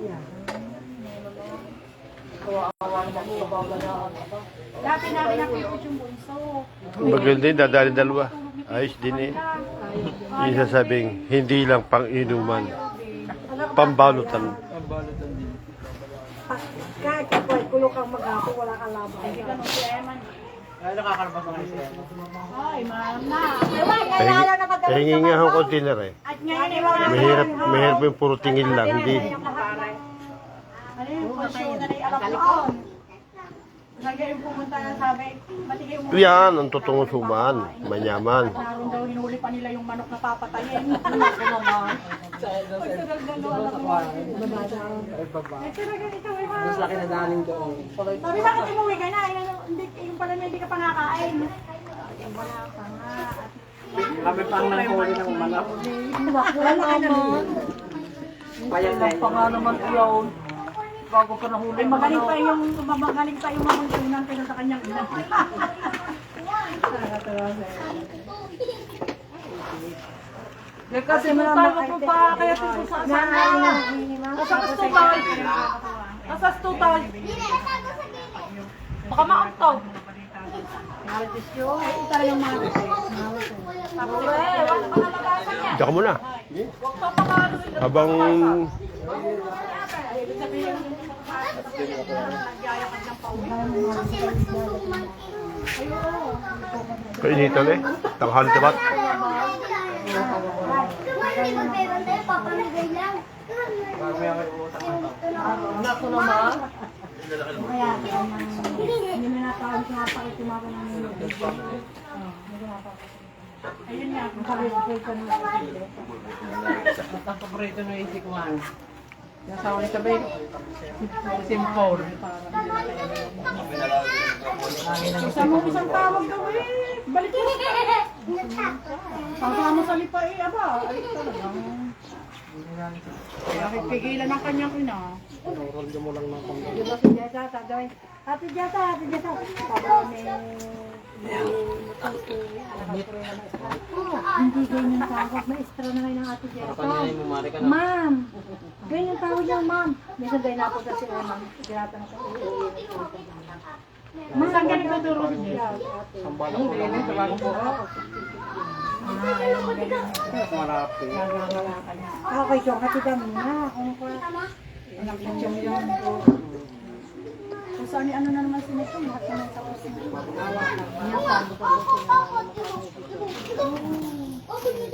Yan. Dati namin nakikot yung bunso. Maganda din, dadali dalawa. Ayos din eh. Yung sasabing, hindi lang pang inuman, pambalutan. Pa- Kahit ako ay kulok kang mag-apo, wala kang laban. Hindi ka nung si Eman. Ay, nakakarabas ako siya. Ay, mama. Pahingi, pahingi nga ako container eh. Ay mahirap yung puro tingin lang, hindi. Yung konsyo na rin alam ko. Lagi yung pumunta na sabi, matigay yung Yan, ang totoong suman, manyaman. Naroon daw hinuli pa nila yung manok na papatayin. Ako naman. Ay, baba. Ay, talaga ikaw ay Mas laki na daling doon. Sabi, bakit umuwi ka na? Ano, hindi, yung pala hindi ka pa nakain. Wala pa nga. Kami pang nanghuli ng manok. Wala naman. Payag na Pa nga naman. Bago ka nahuli. Ay, magaling pa yung, magaling pa yung mamuntunan kaysa sa kanyang ina. Eh, kasi tayo po pa, kaya ito sa sana. Nasa stutay. Nasa stutay. Baka maantaw. Marites yun. Ay, talagang. Eh, na yan. Tsaka ano sila. Habang mo meron tayo, papamigay lang. Anak ko naman. Hindi mo na tawag siya ng nilo. Ayun nga, na Ang paborito ko nga. Nasawa ni Sabi. Simple. Isa mo isang tawag daw eh. Balik mo. Ang sama sa lipa eh, aba. Ay, talagang. Nakipigilan ng kanyang ina. Roldo mo lang ng konti. Diba si Jessa, sabi, Ate Jessa, Ate Jessa. Sabi ni, hindi ganyan tawag. Maestra na ngayon ng Ate Jessa. Ka. Ma'am, ganyan tawag niya, ma'am. Minsan ganyan ako sa sila, ma'am. Tinatanong ko. Ma'am, saan ko duro niya? Ang balang ko lang sa. Ah. Marapi. Nagawala ka niya. Okay, so, kasi kami na. Kung pa, saan ano na naman sinito, lahat naman sa kusin. Awa na. Niya, sabi ko po sila.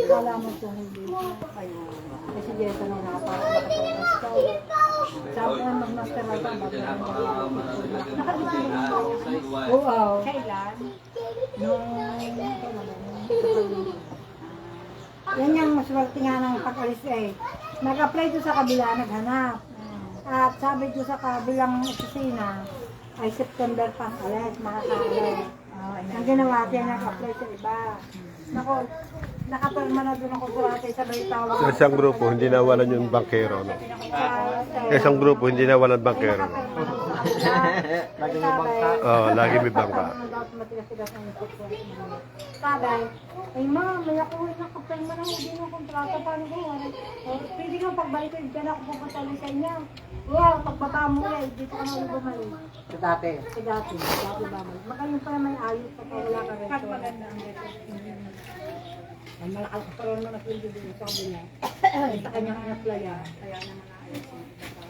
Kala mo ito hindi kayo. Kasi Jessa na nakapasok sa Sabi ko mag-master na ito. Nakalimutan ko. Oo. Kailan? Nung, yan yung maswerte nga ng pag-alis eh. Nag-apply ko sa kabila, naghanap. At sabi ko sa kabilang opisina, ay September pa alis, makakaalis. Ang ginawa ko, nag-apply sa iba. Nako, nakapirma na doon ako kurate sa may tawag. Sa isang grupo, hindi nawalan yung bankero. No? Sa isang grupo, hindi nawalan bankero. Lagi may bangka. Oo, lagi may bangka. Sabi, ay ma'am, may ako na kapag man ang hindi ng kontrata, paano ko? Oh, Pwede kang pagbalik ko, dyan ako pupunta ulit sa inyo. Wow, pagbaba mo eh, dito ka na bumalik. Sa dati. Sa dati, dati babalik. Baka yung pala may ayos pa wala ka rin. Pagpaganda ang dito. Ang malakas pa rin naman ako yung dito sa niya. Sa kanyang inaplaya. Kaya naman ayos.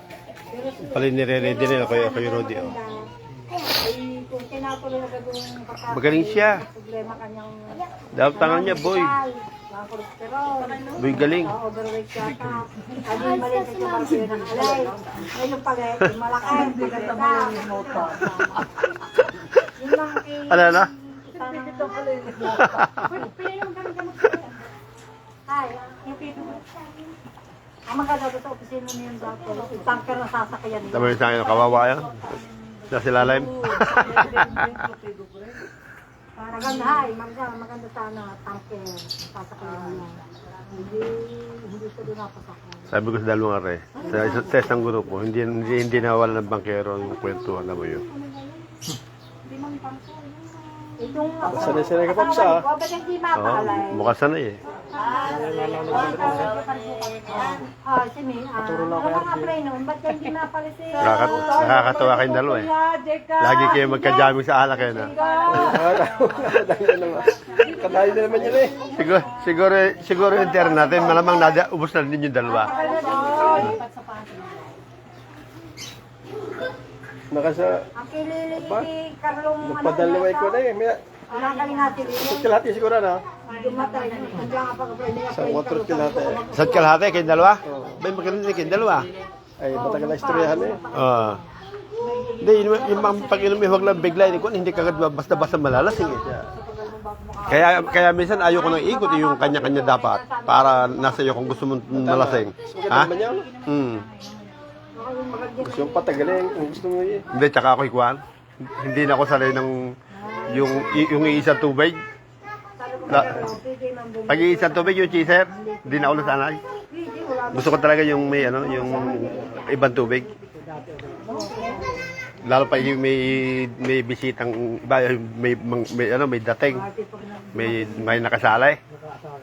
Pali nire-ready nila kayo, kayo Rodi. Oh. Magaling siya. Dapat tangan niya, boy. Boy galing. maliit na pala, yan. Ay, yung pito. Ang doon sa opisina niyo yung dati, yung tanker na sasakyan niyo. Tama yung sa akin, kawawa yan. Nasa ilalim. Maganda, maganda, maganda sana tanker sasakyan niyo. Hindi, hindi ko doon napasakyan. Sabi ko sa dalawang are, sa, isa, sa isang grupo, hindi, hindi, hindi nawalan ng bankero yung kwento, alam mo yun. Hindi man pangko. Itong ako, Sanay-sanay ka, Pops, ah. ko, ba't hindi mapalay? mukha sanay eh. Ah, ah, ano ba't ka hindi mapalay si... Nakakat nakakatawa kayong dalawa eh. Lagi kayo magka-jamming sa alak eh. No? Kadayo na naman yun eh. Siguro, siguro, siguro yung tira natin, malamang nada, ubos na din yung dalawa. Nakasa, Ang kilili ni Carlong, ano, napadalaway ko na eh. May Nakakaling natin yun. kalahati siguro na. Dumatay, pag Sa motor kalahati. Saan kalahati? Kayong dalawa? Bay, magkano din kayong dalawa? Ay, matagal na istoryahan eh. Oo. Hindi, yung, yung pag-inom yung huwag lang bigla, hindi ko, hindi kagad basta-basta malalasing eh. Kaya, kaya minsan ayoko nang ikot yung kanya-kanya dapat para nasa iyo kung gusto mong nalasing. Ha? Hmm. Gusto yung patagalin kung gusto mo eh. Hindi, tsaka ako ikuan. Hindi na ako sanay ng yung, yung iisang tubig. La, pag iisang tubig yung cheeser, hindi na ako sanay. Gusto ko talaga yung may ano, yung ibang tubig. Lalo pa yung may may bisitang iba, may, may, may ano, may dating. May may nakasala eh.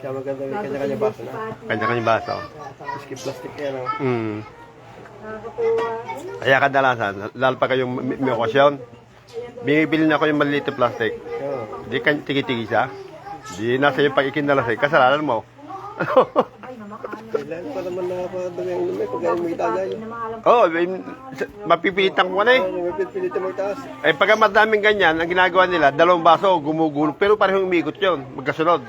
Kaya maganda yung kanya-kanya baso na. Kanya-kanya baso. Maski plastic yan. Mm. Kaya kadalasan, lalo pa kayong may, may okasyon, bibili na ako yung maliit na plastic. Oo. Di kan tigi-tigi siya. Di nasa yung pag ikinalasay, kasalanan mo. Kailan pa naman nakapadawi ang lumay pag ayaw mo itagay. oh, may- mapipilitan ko na eh. Mo itaas. Eh, pagka madaming ganyan, ang ginagawa nila, dalawang baso, gumugulong, pero parehong umikot yun, magkasunod.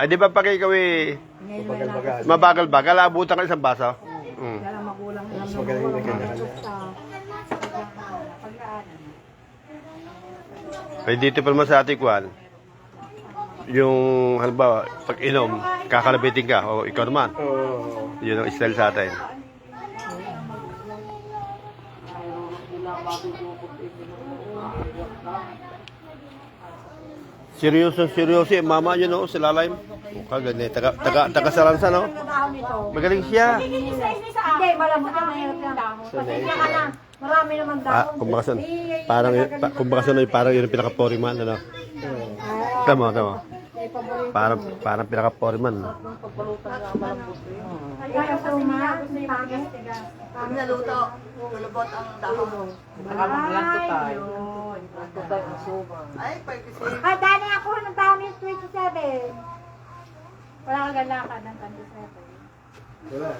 Ay, di ba pag ikaw eh, Bagal-bagal. mabagal-bagal, abutan ka isang baso. Mm. Mas magaling na. Kaya dito pa naman sa ating kwan, yung, halimbawa, pag inom, kakalabitin ka, o ikaw naman, Oo. yun ang style sa atin. Seryoso, seryoso yung mama yun, no? Sila Lime. Mukha ganyan. Taga, taga, taga Saransa, no? Magaling siya. Hindi, malambot ang mahirap yan. Pasensya ka na. Marami naman Ah, dahon. kumbaga sa, parang, pa, kumbaga sa, parang yun ang pinaka-poriman, ano? Tama, tama. Parang, parang pinaka-poriman. Kaya sa uma, pangit. Naluto. Lulubot ang dahon. Ay, yun. Ah, dali ako ng dami 27. Wala kang galakan ng 27. Wala.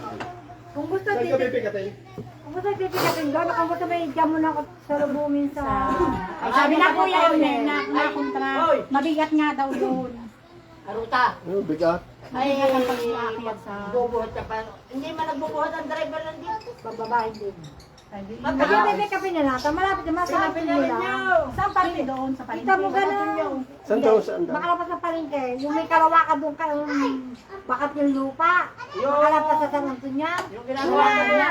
Kung gusto Saan ka din, pipikatin? kung gusto titigatin doon, kung gusto may jam na sa lubumin sa... Ay, sabi na kuya yun eh, na, na kontra. Mabigat nga daw yun. Aruta. Ano, bigat. Mabigat ang pag-iakyat sa... Bubuhat ka pa. Hindi man nagbubuhat ang driver lang dito. Bababae din. Sabi, Pag bibig ka pinalata, malapit naman sa mo lang. Saan pa rin doon sa Kita mo ganun. Saan daw, saan daw? Makalapas sa palengke, yung may kalawa ka doon ka, bakat yung lupa. Makalapas sa sanunto niya. Yung ginagawa mo niya.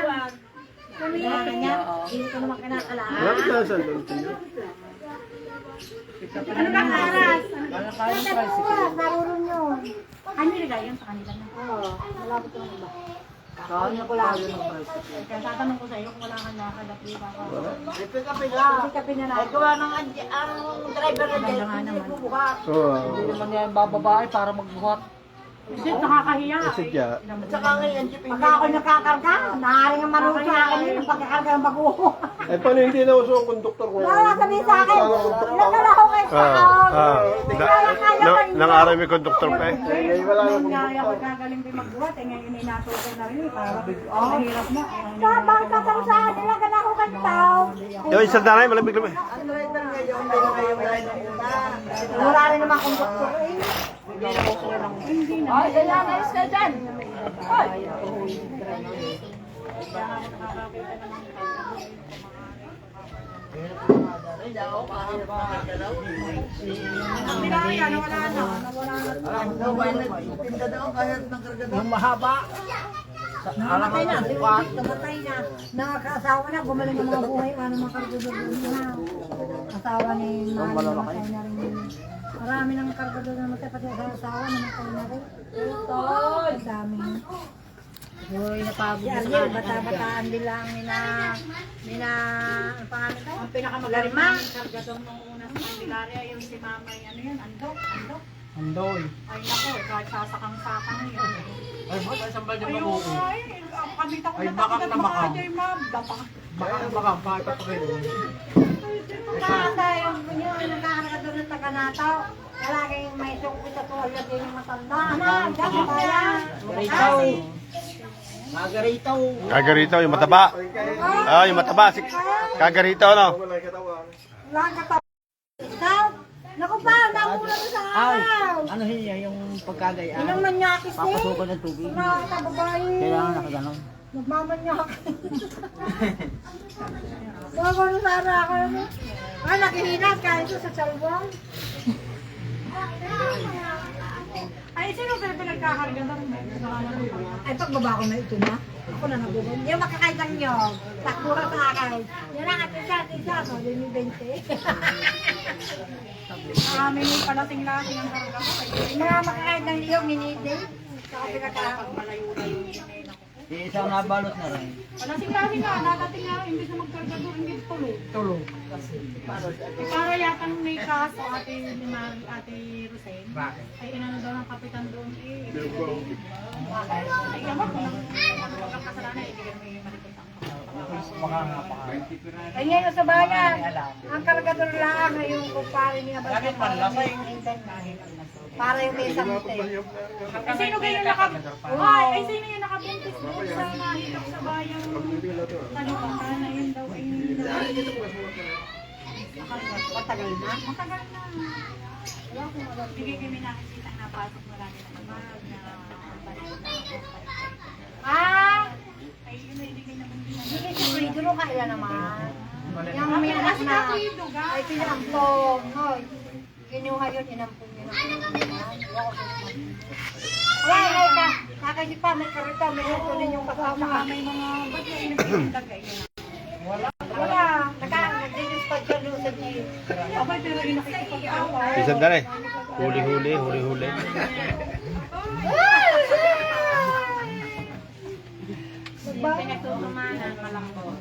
Yung may niya, hindi ko naman kinakalaan. Malapit na saan daw? Ano bang aras? Ano ba? Narunong yun. Ano yun sa kanila na? Oo, malapit yung iba. Kanya ko lang yun. Kaya tatanong ko sa iyo kung wala kang di ba ako. Ito ka pila. Hindi ka Ay, gawa ng ang driver na dito. Hindi. Oo. naman yan bababae para magbuhat. Kasi nakakahiya. Sadya. At saka ngayon, jeep Pagka ako nakakarga, naaring ang marunong sa akin yun, ang pagkakarga ng bago. Ay, paano hindi na uso ang konduktor ko? Wala sabihin sa akin, nagdala ko kayo sa Ah, kaon. ah. Na, na, nang araw may conductor pa eh. Ay, ngayon wala na konduktor. ako gagaling din magbuhat. Eh ngayon ay natuto na rin eh. Para mahirap na. Sa bang tatarusaan nila, gana ko kantaw. Yung isang nanay, malamig naman. Ang driver ngayon, hindi na kayo driver una. Wala rin naman eh. Ay, ayan, ayos ka dyan. Yung mahaba. Namatay na, namatay na. Nakakaasawa na, gumaling ang mga buhay, ano mga kargador na. Asawa ni Mali, namatay na rin. Marami ng kargador na namatay, pati sa asawa, namatay na rin. Ang dami. Uy, napagod Si Ariel, bata-bataan din lang nina, nina, ano pangalan daw? Ang pinakamagaling na kargador nung una sa Candelaria, yung si Mama, ano yun, andok, andok. Andoy. Ay nako, kahit sasakang-sakang yun. Ay, ba't isang balde Ayun mabuko? nga eh, ang kamita ko Ay, na bakak takot na at bakak. mga ajay, ma'am. Dapak. Baka baka bakit pa kayo? Kanda yung bunyo, nagkakaroon doon ng taga-nataw. Laging may sungkit at wala din yung matanda. Anak, bayan. Garitaw. Magaritaw. Kagarito, yung mataba. Ah, yung mataba. Si Kagarito, no? Wala. Ikaw? Naku pa, namula ko sa araw. ano hiya yung pagkagayaan? Inang manyakis eh. Papasukan ng tubig. Mga kababae. Kailangan nakaganon. Nagmamanyakis. Mga gano'n sana ako. ano? Ah, nakihinat kahit ito sa salwang. Ay, sino ba pinagkakarga doon? Ay, pagbaba ko na ito na. Ako na nabubog. Yung makakaitang nyo, takura sa akin. Yan ang ating sa ating sa ako, din yung 20. Ah, may palating-lating ang karga ko. Mga makakaitang nyo, minidi. Saka pinaka... Isang nabalot na rin. Palating-lating nga, dadating nga, hindi sa magkargador, hindi tulo. Tulo. Eh, para yatang may kaso ate ni Mari, ate Rosen. Bakit? Ay inano daw ng kapitan doon eh. Ay yaman kung nang kasalanan, ibigay mo yung marikot ang. Ay, ngayon sa bayan, ang kargador lang ay yung kumpare niya. Bakit man lasay? Para yung may hotel. Ay sino kayo naka... Ay, ay sino yung nakabuntis doon sa nahilak sa bayang talipatan na yun daw ay... Matagal na. Matagal na. Bigay kami nakikita na pasok na lagi na kamag na... Ah! Ay, yun ay ibigay naman din. Hindi si Frido kailan naman. Yung may anak na ay pinampong. Hoy, kinuha yun, inampong. Wala, wala ka. Nakakasip pa, may karita, may ito din yung kasama. May mga... Ba't may inagpagdagay? Wala, naka, nag-dispatch siya doon sa. Aba, pero inakikipag-away. Isang dali. Huli-huli, huli-huli. Pinagtutumanan, malangko.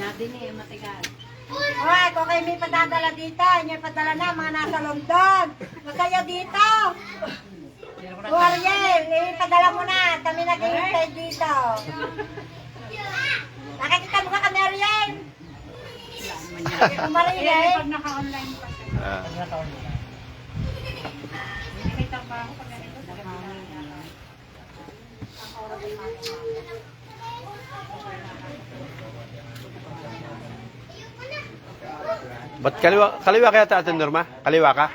Natin eh, matigas. Alright, kung kayo may padadala dito, inyo padala na, mga nasa London. Masaya dito. O Ariel, ipadala mo na. Kami naghihintay dito. Nakikita mo ka kami, Ariel? Umarin eh. Pag naka-online pa siya. Ah. May trabaho pag ganito. naka-online. Ba't kaliwa, kaliwa kaya ta Ate Norma? Kaliwa ka?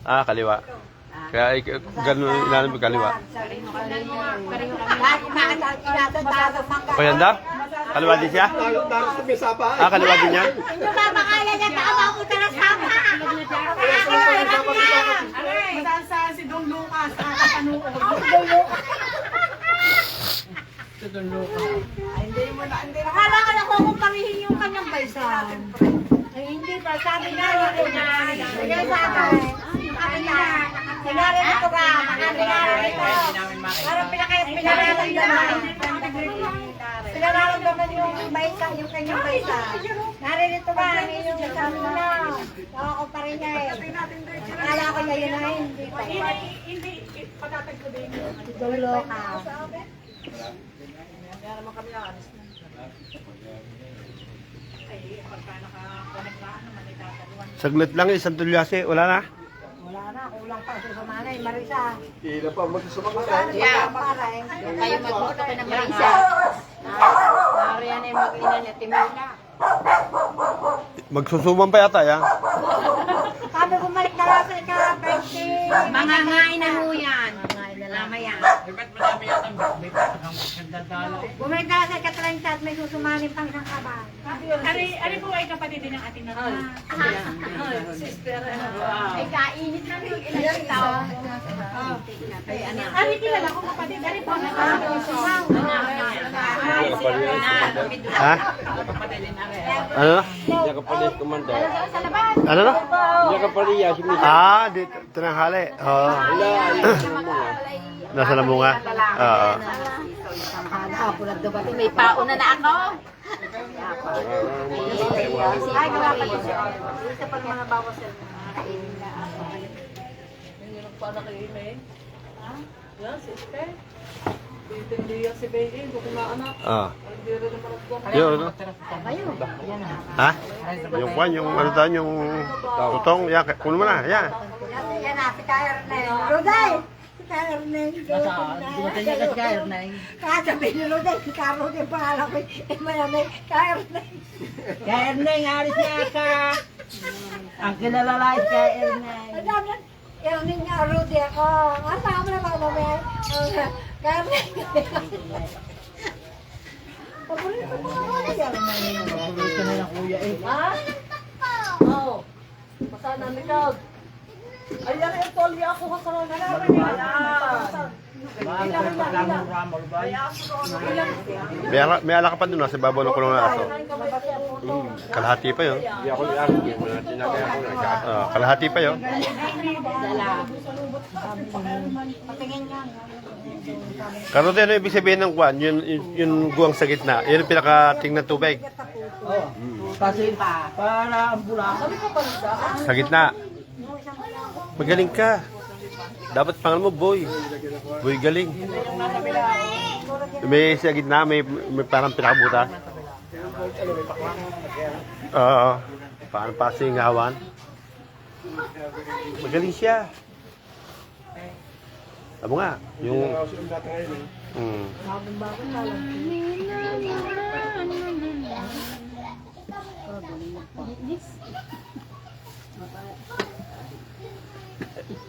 Ah, kaliwa. Kaya ganun ilalim mo kaliwa. Sa Payanda? Kaliwa din siya? Na. Ah, kaliwa din yan? Inyo ba makaya niya tama ko na sama? Aray, sa si Don Lucas, nakakanood. Akala ko na kukumparihin yung kanyang baysan. Ay, hindi pa. Sabi nga niya na. Sige sa akin. Sabi niya. Sinari nito ka. Makapinara nito. Parang pinakayas pinararamdaman. Pinararamdaman yung baysa, yung kanyang baysa. Naririto ba? Yung sabi na. Kukumparin niya eh. Akala ko niya yun ay hindi pa. Hindi, patatag ko din. Dulo ka. Ay, pagka naka-connect ka, ano, manitataluan. Saglit lang, isang tulyase. Wala na. Wala na. Kulang pa. Susumanay. Marisa. Ila pa, magsusumang ka. Yeah. Para eh. Kayo magbuto ka ng marisa. Nariyan ay mag-ina niya, timula. Magsusuman pa yata, ya. Sabi bumalik na lang sa Bessie. Mga ngain na ho yan. Mamaya. Ba't madami yata may patang magkandadala? Bumalik na lang sa ika, 30 at may susumanin pang isang. Ari, ari po ay kapatid din ng ating Norma. Sister, ano ba? Ay, kainit na yung ilang tao. Ay, anak. Ari, kilala ko kapatid. Ari po, Ha? Ano na? Hindi ka pala kumanda. Ano na? Hindi ka pala yasin mo. Ah, dito, tinanghali. Oo. Nga. Nasa lamunga? Oo. Hapon at dumating, may pauna na ako. Ay, wala pa din siya. Isa pa ng mga bawas sir. Hindi nagpala kay Ime. Yan, si Este. Titindi yan si Baby, kung kumaanak. Ah. Ako. Yun, ano? Ha? Yung kwan, yung ano tayo, yung tutong. Yan, kuno mo na. Yan. Yan, yan na, si Kaya Ernel. Dumating niya kasi kaya na Kaya sabi ni Ruday, si Kaya Ruday pangalan ko. Eh, maya na, Kaya Ernel. Kaya Erneng, alis niya ka. Ang Erneng. Ang dami yan. Ernel nga, Ruday ako. Tama na mga mamaya. Kaya Ernel. Paborito mo nga Ruday. Paborito na ng kuya eh. Ha? Oo. Masana ni Cloud. Ayan, yung tolya ako ko pagkamura ba? May, ala, may ala ka pa dun, nasa babaw ng kulong na aso. Hmm, kalahati pa yun. Hindi ako na ako. Nagka- Ah, kalahati pa yun. Nga. Karote, ano ibig sabihin ng kwan? Yun, yun, yung guwang sa gitna. Yun yung pinakating ng tubig. Oo. Kasi para ang bula. Sa gitna. Magaling ka. Dapat pangalan mo, boy. Boy galing. May sa gitna, may, may parang pinakabuta. Oo. Parang pasingawan. Magaling siya. Amo nga, yung... Mm.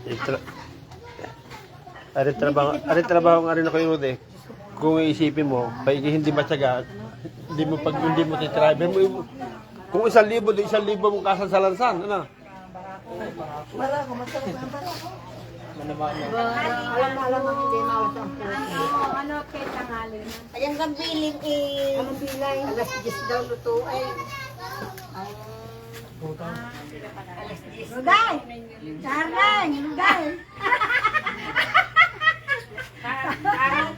Itra... Ari trabaho, ari trabaho nga rin ako yung eh. Kung iisipin mo, pag hindi matyaga, hindi mo pag hindi mo titry, mo kung isang libo, di isang libo mong kasansalansan, ano? Wala ko, masarap na ba? Alam na alam mo hindi mawas ang puso. Ano, kay tangali na. Ayan kang piling eh. Anong pilay? Alas 10 daw lutuin. Ruday!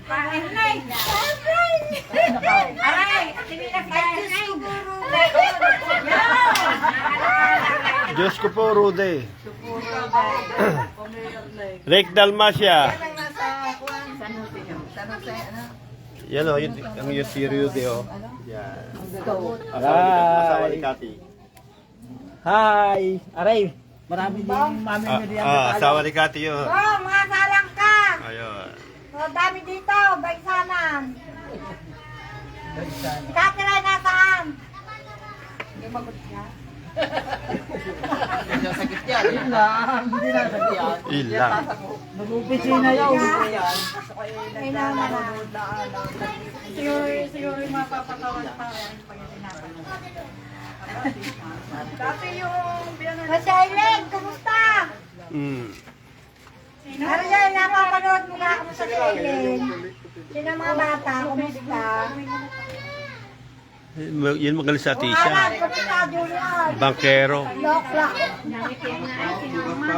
Charlene! Ruday! Aray! Sinilas ka, Aray! Diyos ko po, Rude. Lake Dalmacia. Yan o, yun, ang yung si Rude o. Yan. Asawa ni Kati. Hi! Aray! Marami din mami Ah, mo diyan. ah, asawa ni Kati yun. Oh, mga salang ka! Ayun. Mga dami dito, baisanan. Katiray nasaan? Yun lang. Hindi na sakit yan. Ilang. Nag-opisina yun. Kailangan na. Siguro, siguro yung mapapatawan pa rin pag tinapay. Dati yung biyanan Kasi Aileen, kumusta? Mm. Ano yan, napapanood mo nga kumusta si Aileen? Sino ang mga bata, kumusta? Yun magaling sa kumusta, Julian? Bankero. Lock, lock. Nakikita nga ay sinama.